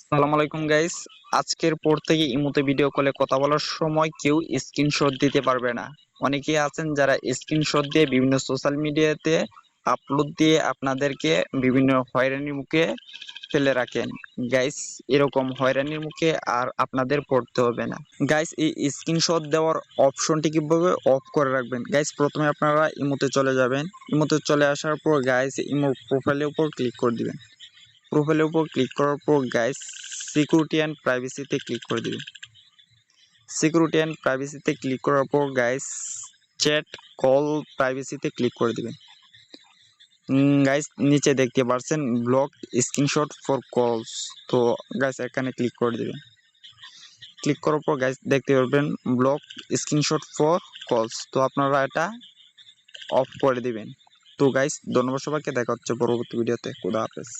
আসসালামু আলাইকুম গাইস আজকের পর থেকে ইমোতে ভিডিও কলে কথা বলার সময় কেউ স্ক্রিনশট দিতে পারবে না। অনেকেই আছেন যারা স্ক্রিনশট দিয়ে বিভিন্ন সোশ্যাল মিডিয়াতে আপলোড দিয়ে আপনাদেরকে বিভিন্ন হয়রানির মুখে ফেলে রাখেন। গাইস এরকম হয়রানির মুখে আর আপনাদের পড়তে হবে না। গাইস এই স্ক্রিনশট দেওয়ার অপশনটি কীভাবে অফ করে রাখবেন? গাইস প্রথমে আপনারা ইমোতে চলে যাবেন। ইমোতে চলে আসার পর গাইস ইমোর প্রোফাইলের উপর ক্লিক করে দিবেন। প্রোফাইলের উপর ক্লিক করার পর গাইস সিকিউরিটি অ্যান্ড প্রাইভেসিতে ক্লিক করে দিবেন সিকিউরিটি অ্যান্ড প্রাইভেসিতে ক্লিক করার পর গাইস চ্যাট কল প্রাইভেসিতে ক্লিক করে দিবেন গাইস নিচে দেখতে পাচ্ছেন ব্লক স্ক্রিনশট ফর কলস তো গাইস এখানে ক্লিক করে দিবেন ক্লিক করার পর গাইস দেখতে পারবেন ব্লক স্ক্রিনশট ফর কলস তো আপনারা এটা অফ করে দিবেন। তো গাইস ধন্যবাদ সবাইকে, দেখা হচ্ছে পরবর্তী ভিডিওতে খুদা হাফেজ।